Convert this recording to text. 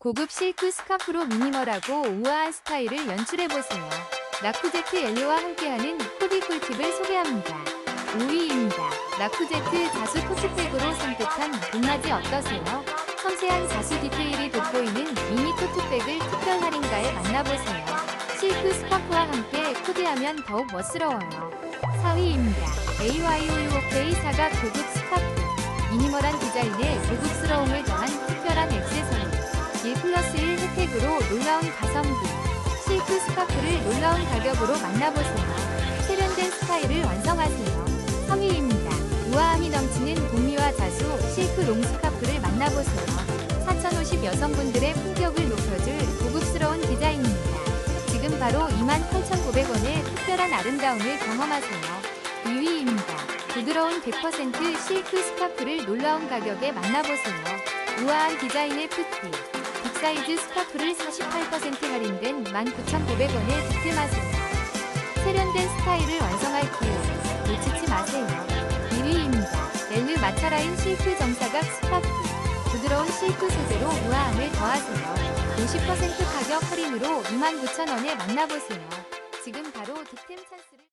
고급 실크 스카프로 미니멀하고 우아한 스타일을 연출해보세요. 라쿠제트 엘리와 함께하는 코디 꿀팁을 소개합니다. 5위입니다. 라쿠제트 자수 토트백으로 산뜻한 봄맞이 어떠세요? 섬세한 자수 디테일이 돋보이는 미니 토트백을 특별 할인가에 만나보세요. 실크 스카프와 함께 코디하면 더욱 멋스러워요. 4위입니다. AYOUOK 사각 고급 스카프. 미니멀한 디자인에 고급스러움을 더 놀라운 가성비. 실크 스카프를 놀라운 가격으로 만나보세요. 세련된 스타일을 완성하세요. 3위입니다. 우아함이 넘치는 봄미와 자수 실크 롱 스카프를 만나보세요. 4050 여성분들의 품격을 높여줄 고급스러운 디자인입니다. 지금 바로 28,900원의 특별한 아름다움을 경험하세요. 2위입니다. 부드러운 100% 실크 스카프를 놀라운 가격에 만나보세요. 우아한 디자인의 푸티. 빅사이즈 스카프를 48% 할인된 19,900원에 득템하세요. 세련된 스타일을 완성할 기회. 놓치지 마세요. 1위입니다. 렐르 마차라인 실크 정사각 스카프. 부드러운 실크 소재로 우아함을 더하세요. 50% 가격 할인으로 29,000원에 만나보세요. 지금 바로 득템 찬스를